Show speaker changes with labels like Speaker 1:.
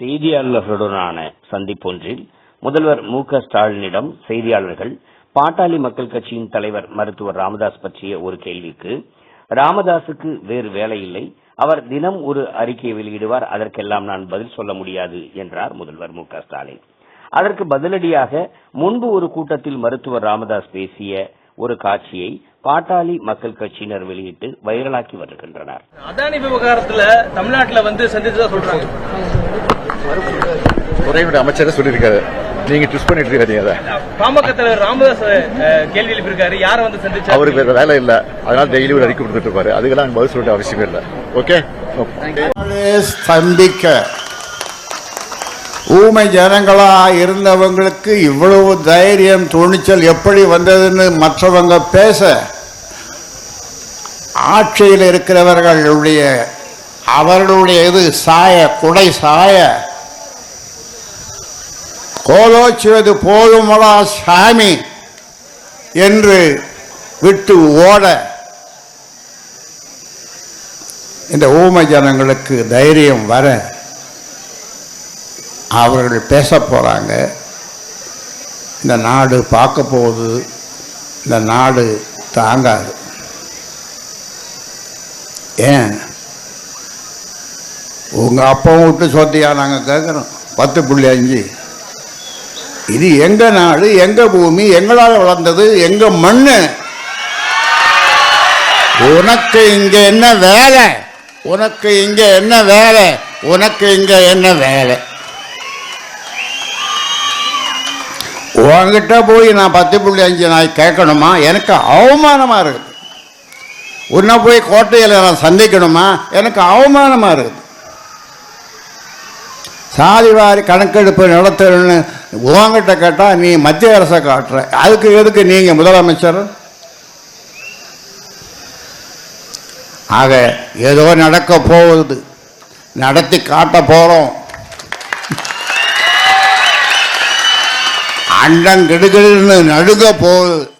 Speaker 1: செய்தியாளர்களுடனான சந்திப்பொன்றில் முதல்வர் மு க ஸ்டாலினிடம் செய்தியாளர்கள் பாட்டாளி மக்கள் கட்சியின் தலைவர் மருத்துவர் ராமதாஸ் பற்றிய ஒரு கேள்விக்கு ராமதாசுக்கு வேறு வேலை இல்லை. அவர் தினம் ஒரு அறிக்கையை வெளியிடுவார். அதற்கெல்லாம் நான் பதில் சொல்ல முடியாது என்றார் முதல்வர் மு ஸ்டாலின். அதற்கு பதிலடியாக முன்பு ஒரு கூட்டத்தில் மருத்துவர் ராமதாஸ் பேசிய ஒரு காட்சியை பாட்டாளி மக்கள் கட்சியினர் வெளியிட்டு வைரலாக்கி வருகின்றனர்.
Speaker 2: அதானி விவகாரத்தில் தமிழ்நாட்டில் வந்து சந்திச்சதா சொல்றாங்க?
Speaker 3: துறையினுடைய அமைச்சரே சொல்லியிருக்காரு. நீங்க ட்விஸ்ட் பண்ணிட்டு இருக்காதீங்க அதை.
Speaker 2: பாமக தலைவர் ராமதாஸ் கேள்வி எழுப்பியிருக்காரு யாரை வந்து சந்திச்சா
Speaker 3: அவருக்கு வேற வேலை இல்ல. அதனால டெய்லி ஒரு அறிக்கை கொடுத்துட்டு இருப்பாரு. அதுக்கெல்லாம் பதில் சொல்லிட்டு அவசியமே இல்லை. ஓகே
Speaker 4: ஸ்தம்பிக்க. ஊமை ஜனங்களா இருந்தவங்களுக்கு இவ்வளவு தைரியம் துணிச்சல் எப்படி வந்ததுன்னு மற்றவங்க பேச ஆட்சியில் இருக்கிறவர்களுடைய அவர்களுடைய இது சாய குடை சாய கோலோச்சுவது போதுமடா சாமி என்று விட்டு ஓட இந்த ஊமை ஜனங்களுக்கு தைரியம் வர அவர்கள் பேச போகிறாங்க இந்த நாடு பார்க்க போகுது. இந்த நாடு தாங்காது. ஏன்? உங்கள் அப்பா விட்டு சொத்தியா நாங்கள் கேட்குறோம். பத்து புள்ளி அஞ்சு. இது எங்க நாடு எங்க பூமி எங்களால் வளர்ந்தது எங்க மண்ணு? உனக்கு இங்க என்ன வேலை? உனக்கு இங்க என்ன வேலை? உனக்கு இங்க என்ன வேலை? உன்கிட்ட போய் நான் பத்து புள்ளி அஞ்சு நாய் கேட்கணுமா? எனக்கு அவமானமா இருக்குது. உன்னை போய் கோட்டையில் நான் சந்திக்கணுமா? எனக்கு அவமானமா இருக்குது. சாதி வாரி கணக்கெடுப்பு நடத்தணும்னு உங்ககிட்ட கேட்டால் நீ மத்திய அரசை காட்டுற. அதுக்கு எதுக்கு நீங்கள் முதலமைச்சர்? ஆக ஏதோ நடக்க போகுது. நடத்தி காட்ட போகிறோம் அண்டம் கெடுகெடுன்னு நடுங்க போகுது.